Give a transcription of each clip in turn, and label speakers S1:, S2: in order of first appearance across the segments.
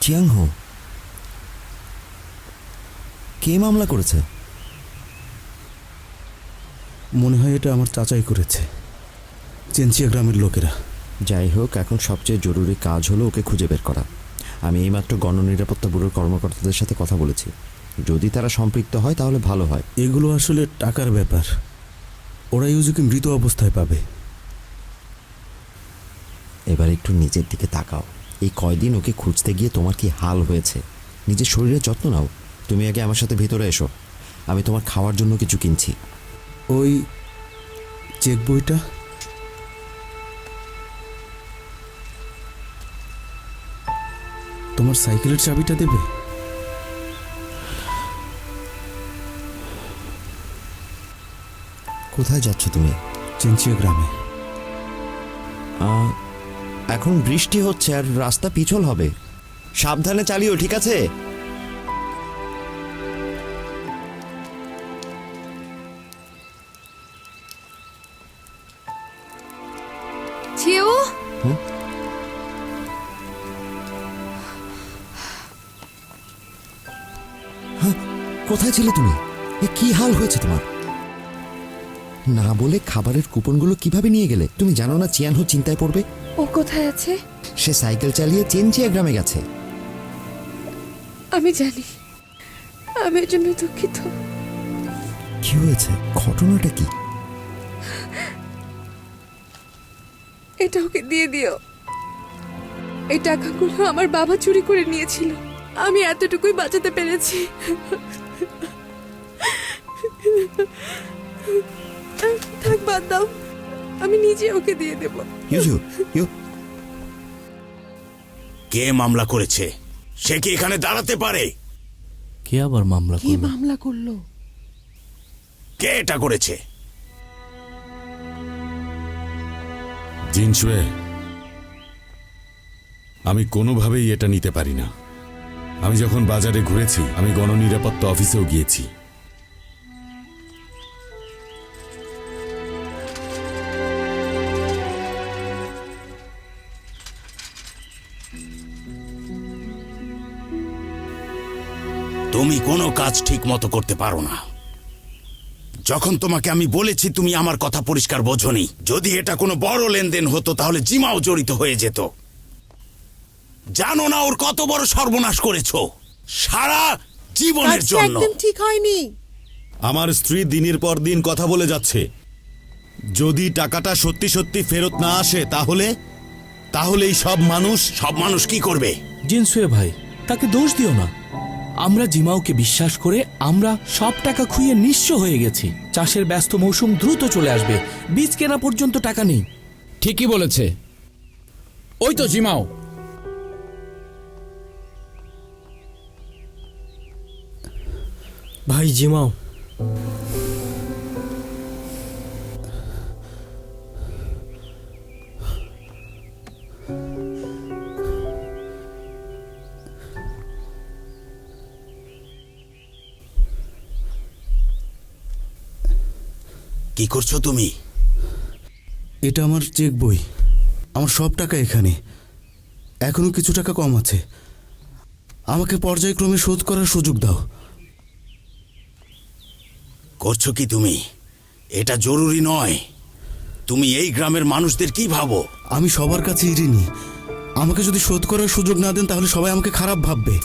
S1: চিয়াংহো কে মামলা করেছে?
S2: মনে হয় এটা আমার চাচাই করেছে। চেনচিয়া গ্রামের লোকেরা।
S1: যাই হোক এখন সবচেয়ে জরুরি কাজ হলো ওকে খুঁজে বের করা। আমি এইমাত্র গণনিরাপত্তা ব্যুরোর কর্মকর্তাদের সাথে কথা বলেছি। যদি তারা সম্পৃক্ত হয় তাহলে ভালো হয়।
S2: এগুলো আসলে টাকার ব্যাপার। ওরা ইউজুকে মৃত অবস্থায় পাবে।
S1: এবার একটু নিজের দিকে তাকাও। এই কয়দিন ওকে খুঁজতে গিয়ে তোমার কি হাল হয়েছে? নিজের শরীরের যত্ন নাও। তুমি আগে আমার সাথে ভেতরে এসো। আমি তোমার খাওয়ার জন্য কিছু কিনছি।
S2: ওই চেক বইটা? তোমার সাইকেলের চাবিটা দেবে?
S1: কোথায় যাচ্ছ তুমি?
S2: চেনচিয়া গ্রামে।
S1: আহ, এখন বৃষ্টি হচ্ছে আর রাস্তা পিছল হবে। সাবধানে চালিও ঠিক আছে?
S3: ছিউ
S1: কোথায় ছিলে তুমি? কি হাল হয়েছে তোমার? না বলে খাবারের কুপনগুলো কীভাবে নিয়ে গেলে? তুমি জানো না চিয়ানহো চিন্তায় পড়বে?
S3: ও কোথায় আছে?
S1: সে সাইকেল চালিয়ে চেনচিয়া গ্রামে গেছে।
S3: আমি জানি। আমি এর জন্য দুঃখিত।
S1: কি হয়েছে? ঘটনাটা কি?
S3: এটা ওকে দিয়ে দিও। এই টাকাগুলো আমার বাবা চুরি করে নিয়েছিল। আমি এতটুকুই বাঁচাতে পেরেছি। থাক বাদ দাও। আমি নিজে ওকে দিয়ে দেব।
S1: ইউজু ইউ
S4: কে মামলা করেছে? সে কি এখানে দাঁড়াতে পারে?
S5: কে আবার মামলা
S6: কি
S5: করল?
S6: মামলা করল?
S4: কে এটা করেছে?
S7: জিনসুয়ে আমি কোনোভাবেই এটা নিতে পারি না। আমি যখন বাজারে ঘুরেছি আমি গণনিরাপত্তা অফিসেও গিয়েছি।
S4: কোনো কাজ ঠিক মতো করতে পারো না। যখন তোমাকে আমি বলেছি তুমি আমার কথা পরিষ্কার বোঝনি। যদি এটা কোনো বড় লেনদেন হতো তাহলে জিমাও জড়িত হয়ে যেত। জানো না ওর কত বড় সর্বনাশ করেছ। সারা জীবনের জন্য।
S6: একদম ঠিক হয়নি।
S2: আমার স্ত্রী দিনের পর দিন কথা বলে যাচ্ছে। যদি টাকাটা সত্যি সত্যি ফেরত না আসে তাহলে? তাহলে এই সব মানুষ
S4: সব মানুষ কি করবে?
S5: জিনসুয়ে ভাই তাকে দোষ দিও না। আমরা জিমাওকে বিশ্বাস করে আমরা সব টাকা খুইয়ে নিঃস্ব হয়ে গেছি। চাষের ব্যস্ত মৌসুম দ্রুত চলে আসবে। বীজ কেনা পর্যন্ত টাকা নেই।
S8: ঠিকই বলেছে। ওই তো জিমাও
S9: ভাই জিমাও
S4: কি করছ তুমি?
S6: এটা আমার চেক বই। আমার সব টাকা এখানে। এখনও কিছু টাকা কম আছে। আমাকে পর্যায়ক্রমে শোধ করার সুযোগ দাও।
S4: করছ কি তুমি? এটা জরুরি নয়। তুমি এই গ্রামের মানুষদের কি ভাবো?
S6: আমি সবার কাছে ঋণী। আমাকে যদি শোধ করার সুযোগ না দেন তাহলে সবাই আমাকে খারাপ ভাববে।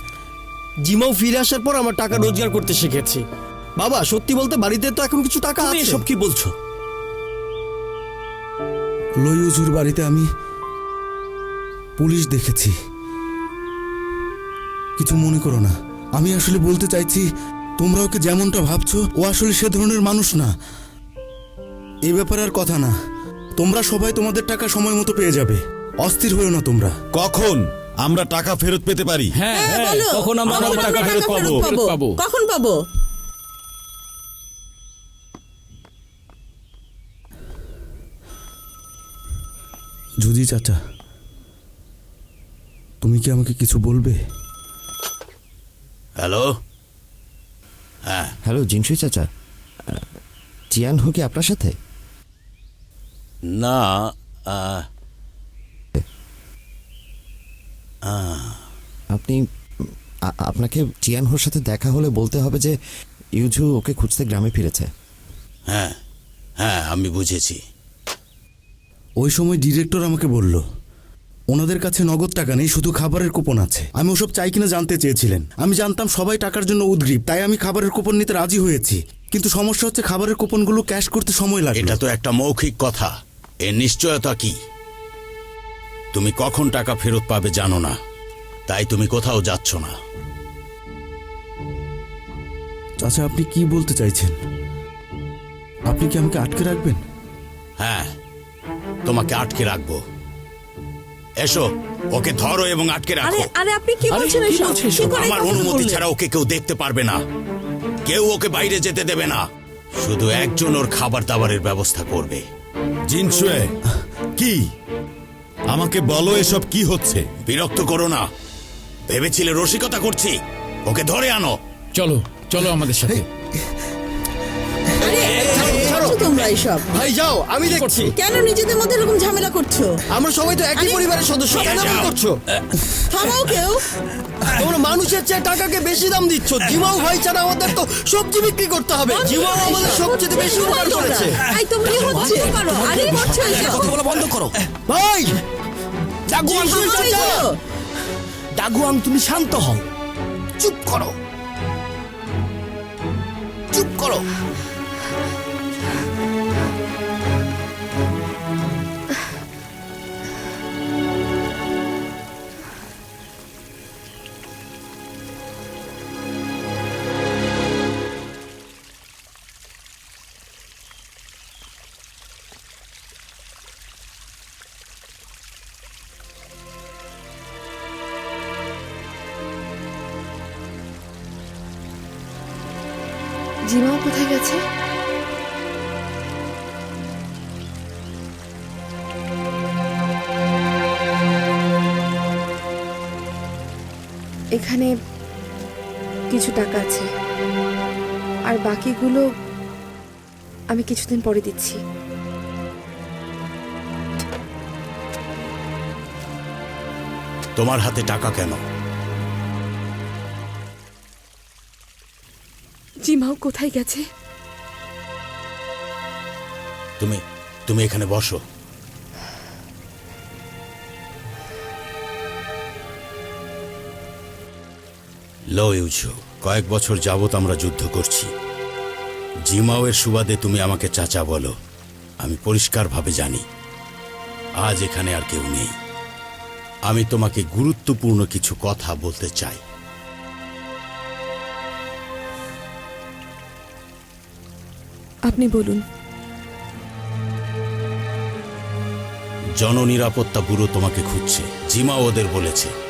S9: জিমাও ফিরে আসার পর আমার টাকা রোজগার করতে শিখেছি। বাবা সত্যি বলতে বাড়িতে তো এখন কিছু টাকা আছে।
S5: এসব কি বলছো?
S6: লইউজুর বাড়িতে আমি পুলিশ দেখেছি। কিছু মনে করো না। আমি আসলে বলতে চাইছি তোমরা ওকে যেমনটা ভাবছ ও আসলে সে ধরনের মানুষ না। এই ব্যাপারে আর কথা না। তোমরা সবাই তোমাদের টাকা সময় মতো পেয়ে যাবে। অস্থির হয়েও না তোমরা।
S2: কখন? আমরা টাকা ফেরত পেতে পারি।
S5: হ্যাঁ হ্যাঁ
S10: বলো।
S5: তখন আমরা আমাদের টাকা ফেরত পাবো? পাবো।
S10: কখন পাবো?
S6: জুজি চাচা তুমি কি আমাকে কিছু বলবে?
S4: হ্যালো? হ্যাঁ।
S1: হ্যালো জিনসুই চাচা। চিয়ান হো কি আপনার সাথে?
S4: না
S1: আপনি আপনাকে চিয়ান হোর সাথে দেখা হলে বলতে হবে যে ইউজু ওকে খুঁজতে গ্রামে ফিরেছে।
S4: হ্যাঁ হ্যাঁ আমি বুঝেছি।
S6: ওই সময় ডিরেক্টর আমাকে বলল ওনাদের কাছে নগদ টাকা নেই শুধু খাবারের কুপন আছে। আমি ওসব চাই কিনা জানতে চেয়েছিলেন। আমি জানতাম সবাই টাকার জন্য উদ্গ্রীব তাই আমি খাবারের কুপন নিতে রাজি হয়েছি। কিন্তু সমস্যা হচ্ছে খাবারের কুপনগুলো ক্যাশ করতে সময় লাগে
S4: এটা তো একটা মৌখিক কথা। এর নিশ্চয়তা কি? তুমি কখন টাকা ফেরত পাবে জানো না। তাই তুমি কোথাও যাচ্ছ না।
S6: চাচা আপনি কি বলতে চাইছেন? আপনি কি আমাকে আটকে রাখবেন?
S4: হ্যাঁ তোমাকে আটকে রাখব। এসো ওকে ধরো এবং আটকে রাখো।
S10: আরে আপনি কি বলছেন এসব? কি করে
S4: আমার অনুমতি ছাড়া ওকে কেউ দেখতে পারবে না। কেউ ওকে বাইরে যেতে দেবে না। শুধু একজন ওর খাবার দাবারের ব্যবস্থা করবে।
S2: জিনসুয়ে কি? আমাকে বলো এসব কি হচ্ছে।
S4: বিরক্ত করো না। ভেবেছিলে রসিকতা করছি? ওকে ধরে আনো।
S5: চলো চলো আমাদের সাথে।
S10: তোমরা এইসব
S9: ভাই যাও আমি দেখছি।
S10: কেন নিজেদের মধ্যে এরকম ঝামেলা করছ?
S9: আমরা সবাই তো একই পরিবারের সদস্য কেন এমন করছ?
S10: থামাও কেউ।
S9: তোমরা মানুষের চেয়ে টাকাকে বেশি দাম দিচ্ছ। জিমাও ভাই ছাড়া আমাদের তো সবজি বিক্রি করতে হবে। জিমাও আমাদের সবচেয়ে বেশি উপকার করেছে।
S10: এই তোমরা কি হচ্ছে? আরে করছ
S8: কথা বলা বন্ধ করো।
S9: ভাই! চাচা!
S8: ডাগুয়াং তুমি শান্ত হও। চুপ করো। চুপ করো।
S3: জিমাও কোথায় গেছে? এখানে কিছু টাকা আছে। আর বাকিগুলো আমি কিছুদিন পরে দিচ্ছি।
S4: তোমার হাতে টাকা কেন?
S3: কোথায় গেছে?
S4: তুমি তুমি এখানে বসো। লো কয়েক বছর যাবত আমরা যুদ্ধ করছি। জিমাওয়ের সুবাদে তুমি আমাকে চাচা বলো। আমি পরিষ্কারভাবে জানি। আজ এখানে আর কেউ নেই। আমি তোমাকে গুরুত্বপূর্ণ কিছু কথা বলতে চাই।
S3: আপনি বলুন।
S4: জননিরাপত্তা ব্যুরো তোমাকে খুঁজছে জিমা ওদের বলেছে।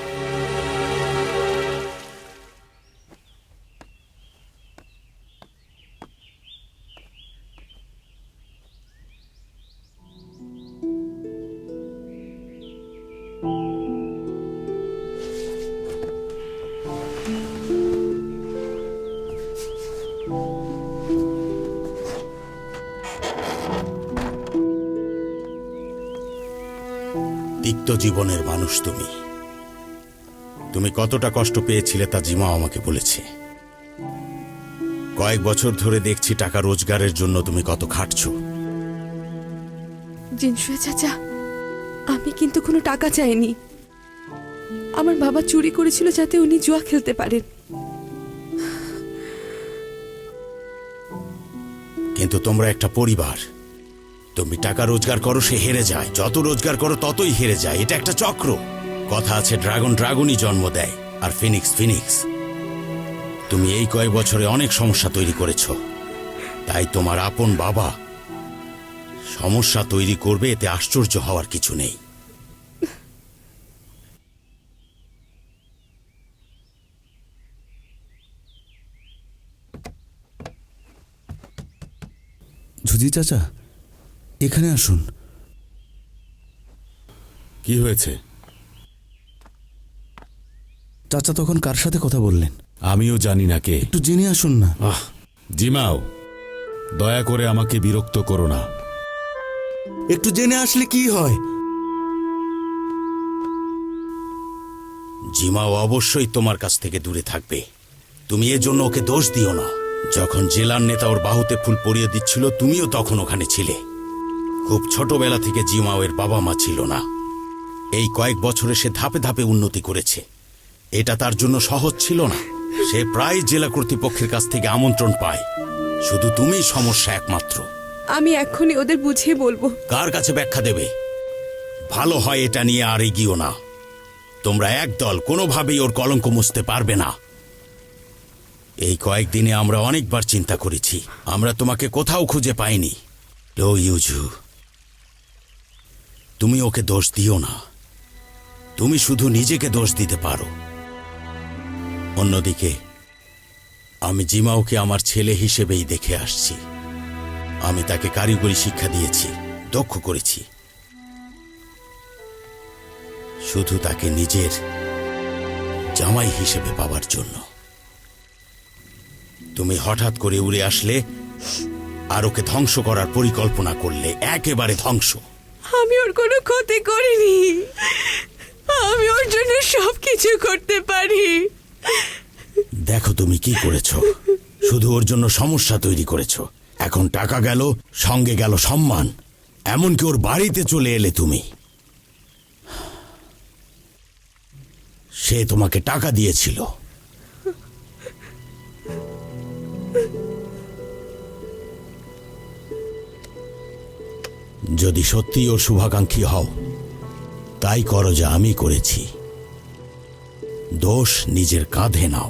S4: জীবনের মানুষ তুমি। তুমি কতটা কষ্ট পেয়েছিলে তা জিমা আমাকে বলেছে। কয়েক বছর ধরে দেখছি টাকা রোজগারের জন্য তুমি কত খাটছো।
S3: জিনসুয়া চাচা আমি কিন্তু কোনো টাকা চাইনি। আমার বাবা চুরি করেছিল যাতে উনি জুয়া খেলতে পারেন।
S4: কিন্তু তোমরা একটা পরিবার। তুমি টাকা রোজগার করো, সে হেরে যায়। যত রোজগার করো, ততই হেরে যায়। এটা একটা চক্র। কথা আছে, ড্রাগন ড্রাগনই জন্ম দেয়। আর ফিনিক্স ফিনিক্স। তুমি এই কয়েক বছরে অনেক সমস্যা তৈরি করেছ। তাই তোমার আপন বাবা সমস্যা তৈরি করবে, এতে আশ্চর্য হওয়ার কিছু নেই।
S6: ঝুজি চাচা এখানে আসুন।
S2: কি হয়েছে?
S6: চাচা তখন কার সাথে কথা বললেন?
S2: আমিও জানি না কে।
S6: একটু জেনে আসুন না।
S2: আহ জিমাও দয়া করে আমাকে বিরক্ত করো না।
S6: একটু জেনে আসলে কি হয়?
S4: জিমাও অবশ্যই তোমার কাছ থেকে দূরে থাকবে। তুমি এর জন্য ওকে দোষ দিও না। যখন জেলার নেতা ওর বাহুতে ফুল পরিয়ে দিচ্ছিল তুমিও তখন ওখানে ছিলে। খুব ছোটবেলা থেকে জিমাও এর বাবা মা ছিল না। এই কয়েক বছরে সে ধাপে ধাপে উন্নতি করেছে। এটা তার জন্য সহজ ছিল না। সে প্রায় জেলা কর্তৃপক্ষের কাছ থেকে আমন্ত্রণ পায়। শুধু তুমিই সমস্যা একমাত্র।
S3: আমি এক্ষুনি ওদের বুঝিয়ে বলব।
S4: কার কাছে ব্যাখ্যা দেবে? ভালো হয় এটা নিয়ে আর এগিয়েও না। তোমরা একদল কোনোভাবেই ওর কলঙ্ক মুছতে পারবে না। এই কয়েকদিনে আমরা অনেকবার চিন্তা করেছি। আমরা তোমাকে কোথাও খুঁজে পাইনি। লো ইউজু তুমি ওকে দোষ দিও না। তুমি শুধু নিজেকে দোষ দিতে পারো। অন্যদিকে, আমি জিমাওকে আমার ছেলে হিসেবেই দেখে আসছি। আমি তাকে কারিগরি শিক্ষা দিয়েছি, দক্ষ করেছি। শুধু তাকে নিজের জামাই হিসেবে পাবার জন্য। তুমি হঠাৎ করে উড়ে আসলে আর ওকে ধ্বংস করার পরিকল্পনা করলে একেবারে ধ্বংস।
S3: আমি ওর কোনো ক্ষতি করিনি। আমি ওর জন্য সব কিছু করতে পারি।
S4: দেখো তুমি কি করেছ। শুধু ওর জন্য সমস্যা তৈরি করেছ। এখন টাকা গেল, সঙ্গে গেল সম্মান। এমনকি ওর বাড়িতে চলে এলে তুমি। সে তোমাকে টাকা দিয়েছিল। যদি সত্যি ওর শুভাকাঙ্ক্ষী হও, তাই করো যা আমি করেছি। দোষ নিজের কাঁধে নাও,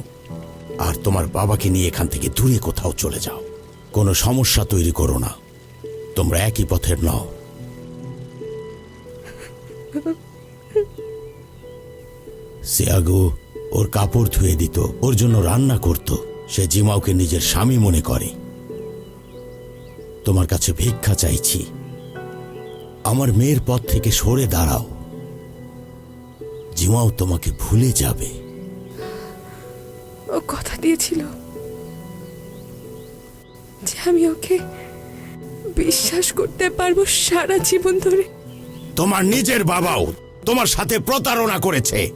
S4: আর তোমার বাবাকে নিয়ে এখান থেকে দূরে কোথাও চলে যাও। কোনো সমস্যা তৈরি করো না, তোমরা একই পথের নও। সিয়াগু, ওর কাপড় ধুয়ে দিত, ওর জন্য রান্না করত, সে জিমাওকে নিজের স্বামী মনে করে। তোমার কাছে ভিক্ষা চাইছি আমার মেয়ের পথ থেকে সরে দাঁড়াও। জিমাও তোমাকে ভুলে যাবে।
S3: ও কথা দিয়েছিল যে আমি ওকে বিশ্বাস করতে পারব সারা জীবন ধরে।
S4: তোমার নিজের বাবাও তোমার সাথে প্রতারণা করেছে।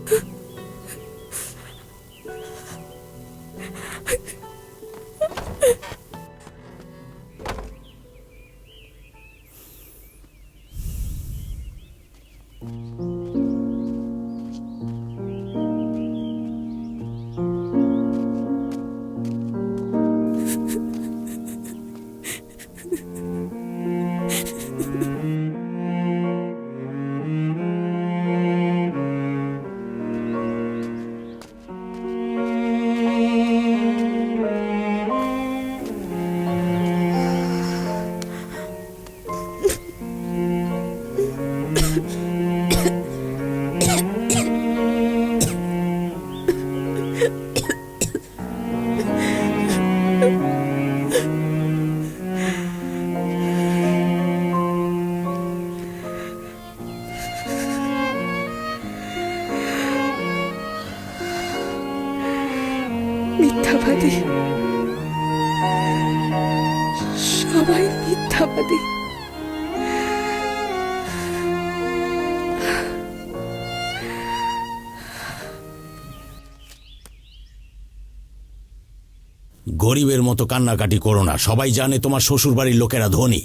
S4: গরিবের মতো কান্নাকাটি করো না। সবাই জানে তোমার শ্বশুর বাড়ির লোকেরা ধনী।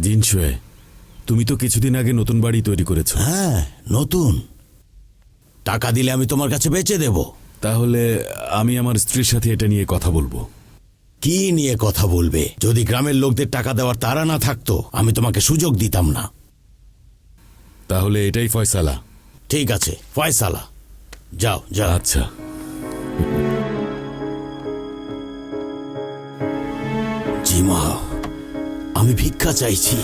S2: জিনসুয়ে তুমি তো কিছুদিন আগে নতুন বাড়ি তৈরি করেছ।
S4: হ্যাঁ নতুন। টাকা দিলে আমি তোমার কাছে বেচে দেব।
S2: তাহলে আমি আমার স্ত্রীর সাথে এটা নিয়ে কথা বলব।
S4: কি নিয়ে কথা বলবে? যদি গ্রামের লোকদের টাকা দেওয়ার তারা না থাকতো আমি তোমাকে সুযোগ দিতাম না।
S2: তাহলে এটাই ফয়সালা।
S4: ঠিক আছে ফয়সালা। যাও যা
S2: আচ্ছা।
S4: আমি ভিক্ষা চাইছি।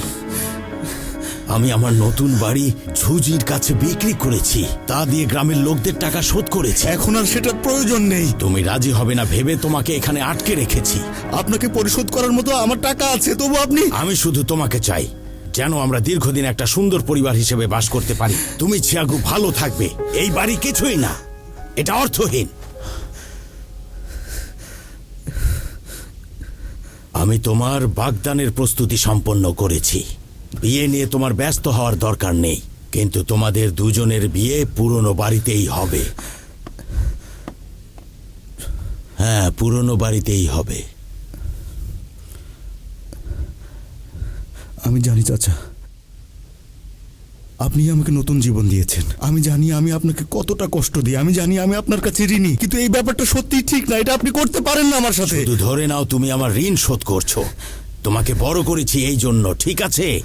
S4: আমি আমার নতুন বাড়ি ঝুজির কাছে বিক্রি করেছি। তা দিয়ে গ্রামের লোকদের টাকা শোধ করেছি।
S6: এখন আর সেটার প্রয়োজন নেই।
S4: তুমি রাজি হবে না ভেবে তোমাকে এখানে আটকে রেখেছি।
S6: আপনাকে পরিশোধ করার মতো আমার টাকা আছে তবু আপনি
S4: আমি শুধু তোমাকে চাই যেন আমরা দীর্ঘদিন একটা সুন্দর পরিবার হিসেবে বাস করতে পারি। তুমি ছিয়াগু ভালো থাকবে। এই বাড়ি কিছুই না। এটা অর্থহীন। আমি তোমার বাগদানের প্রস্তুতি সম্পন্ন করেছি। বিয়ে নিয়ে তোমার ব্যস্ত হওয়ার দরকার নেই, কিন্তু তোমাদের দুজনের বিয়ে পুরনো বাড়িতেই হবে। হ্যাঁ পুরনো বাড়িতেই হবে।
S6: আমি জানি, চাচা। আপনি আমাকে নতুন জীবন দিয়েছেন। আমি জানি আমি আপনাকে কতটা কষ্ট দিই। আমি জানি আমি আপনার কাছে ঋণী। কিন্তু এই ব্যাপারটা সত্যিই ঠিক না। এটা আপনি করতে পারেন না আমার সাথে।
S4: শুধু ধরে নাও তুমি আমার ঋণ শোধ করছ। তোমাকে বড় করেছি এই জন্য ঠিক আছে?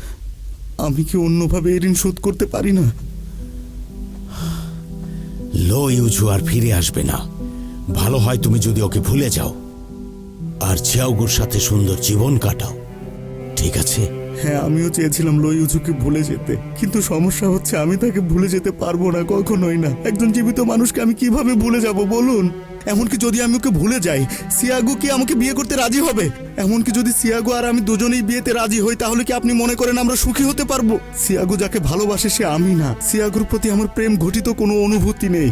S6: আমি কি অন্যভাবে এই ঋণ শোধ করতে পারি না?
S4: লো ইউজু আর ফিরে আসবে না। ভালো হয় তুমি যদি ওকে ভুলে যাও। আর ছিয়াউগুর সাথে সুন্দর জীবন কাটাও। ঠিক আছে?
S6: হ্যাঁ আমিও চেয়েছিলাম লইউজুকে ভুলে যেতে। কিন্তু সমস্যা হচ্ছে, আমি তাকে ভুলে যেতে পারব না, কখনোই না। একজন জীবিত মানুষকে আমি কীভাবে ভুলে যাব, বলুন? এমনকি যদি আমি ওকে ভুলে যাই, সিয়াগো কি আমাকে বিয়ে করতে রাজি হবে? এমনকি যদি সিয়াগো আর আমি দুজনেই বিয়েতে রাজি হই, তাহলে কি আপনি মনে করেন আমরা সুখী হতে পারব? সিয়াগো যাকে ভালোবাসে, সে আমি না। সিয়াগোর প্রতি আমার প্রেম ঘটিত কোনো অনুভূতি নেই।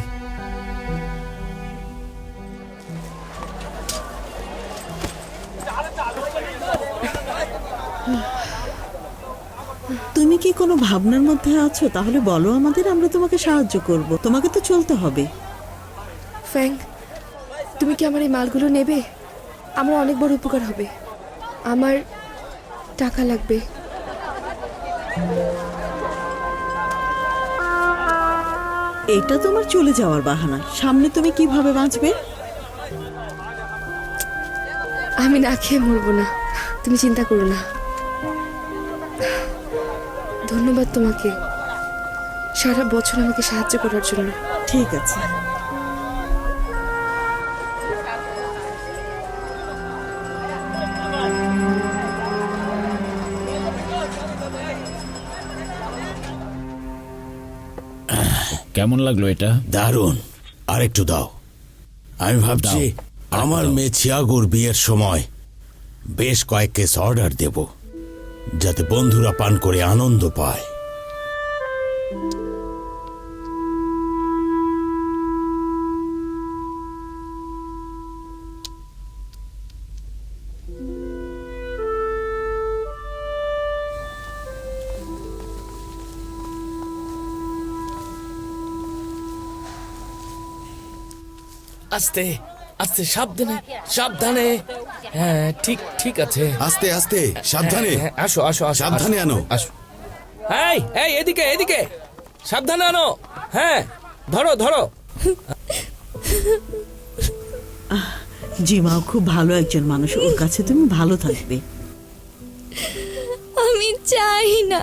S10: তুমি কি কোনো ভাবনার মধ্যে আছো? তাহলে বলো আমাদের আমরা তোমাকে সাহায্য করব। তোমাকে তো চলতে হবে।
S3: ফ্যাং তুমি কি আমার এই মালগুলো নেবে? আমার অনেক বড় উপকার হবে। আমার টাকা লাগবে।
S10: এটা তোমার চলে যাওয়ার বাহানা। সামনে তুমি কীভাবে বাঁচবে?
S3: আমি না খেয়ে মরবো না। তুমি চিন্তা করো না। ধন্যবাদ তোমাকে। সারা বছর আমাকে সাহায্য করার জন্য।
S10: ঠিক আছে।
S11: কেমন লাগল এটা?
S4: দারুণ। আরেকটু দাও। আমি ভাবছি আমার মেয়ে ছিয়াগুর বিয়ের সময় বেশ কয়েক কেস অর্ডার দেব। যাতে বন্ধুরা পান করে আনন্দ পায়।
S5: আস্তে আস্তে সাবধানে সাবধানে। হ্যাঁ ঠিক ঠিক আছে।
S2: আস্তে আস্তে সাবধানে।
S5: হ্যাঁ, আসো আসো আসো
S2: সাবধানে
S5: আসো,
S2: আনো।
S5: আসো। এই এই এদিকে এদিকে। সাবধানে আনো। হ্যাঁ ধরো ধরো।
S10: জিমাও খুব ভালো একজন মানুষ। ওর কাছে তুমি ভালো থাকবে।
S3: আমি চাই না।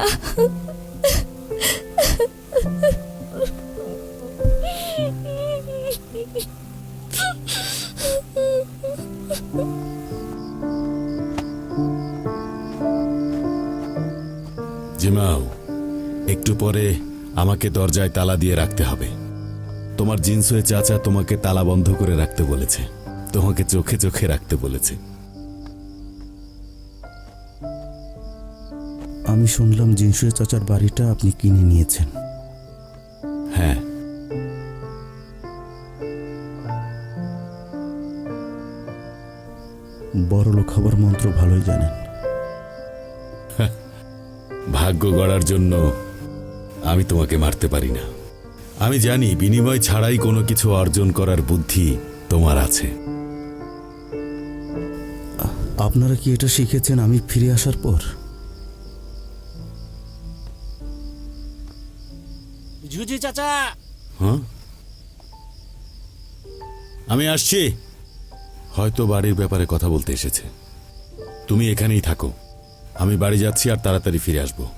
S2: জিমাও একটু পরে আমাকে দরজায় তালা দিয়ে রাখতে হবে। তোমার জিন্সয়ে চাচা তোমাকে তালা বন্ধ করে রাখতে বলেছে। তোমাকে চোখে চোখে রাখতে বলেছে।
S6: আমি শুনলাম জিনসুয়ে চাচার বাড়িটা আপনি কিনে নিয়েছেন।
S2: হ্যাঁ।
S6: বড় লোক হবার মন্ত্র ভালোই জানেন।
S2: ভাগ্য গড়ার জন্য আমি তোমাকে মারতে পারি না। আমি জানি বিনিময় ছাড়াই কোনো কিছু অর্জন করার বুদ্ধি তোমার আছে।
S6: আপনারা কি এটা শিখেছেন আমি ফিরে আসার পর?
S5: ঝুঝি চাচা!
S2: হ্যাঁ? আমি আসছি। হয়তো বাড়ির ব্যাপারে কথা বলতে এসেছে। তুমি এখানেই থাকো। আমি বাড়ি যাচ্ছি আর তাড়াতাড়ি ফিরে আসব।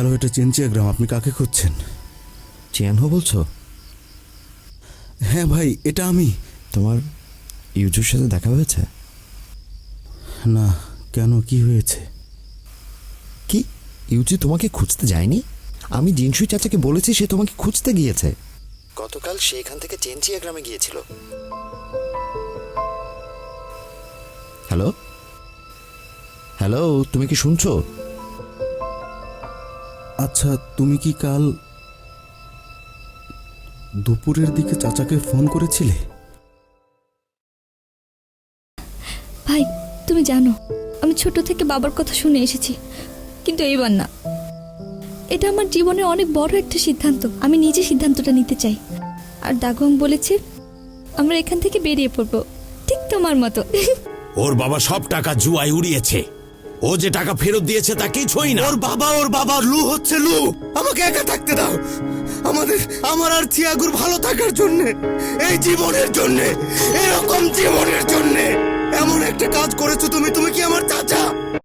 S6: হ্যালো এটা চেনচিয়া গ্রাম। আপনি কাকে খুঁজছেন?
S1: চিয়ানহো বলছো?
S6: হ্যাঁ ভাই এটা আমি।
S1: তোমার ইউজুর সাথে দেখা হয়েছে?
S6: না কেন কি হয়েছে?
S1: কি? ইউজি তোমাকে খুঁজতে যায়নি? আমি জিনসুই চাচাকে বলেছি সে তোমাকে খুঁজতে গিয়েছে। গতকাল সে এখান থেকে চেনচিয়া গ্রামে গিয়েছিল। হ্যালো? হ্যালো তুমি কি শুনছো?
S6: আচ্ছা তুমি কি কাল দুপুরের দিকে চাচাকে ফোন করেছিলে?
S12: ভাই তুমি জানো আমি ছোট থেকে বাবার কথা শুনে এসেছি কিন্তু এইবার না। এটা আমার জীবনের অনেক বড় একটা সিদ্ধান্ত আমি নিজে সিদ্ধান্তটা নিতে চাই। আর দাগং বলেছে আমরা এখান থেকে বেরিয়ে পড়ব ঠিক তোমার মতো।
S4: ওর বাবা সব টাকা জুয়ায় উড়িয়েছে। ও যে টাকা ফেরত দিয়েছে তা কিছুই না।
S13: ওর বাবা ওর বাবা, লু হচ্ছে লু। আমাকে একা থাকতে দাও। আমাদের, আমার আর চিয়াগুর ভালো থাকার জন্য, এই জীবনের জন্য, এরকম জীবনের জন্য। এমন একটা কাজ করেছ তুমি তুমি কি আমার চাচা?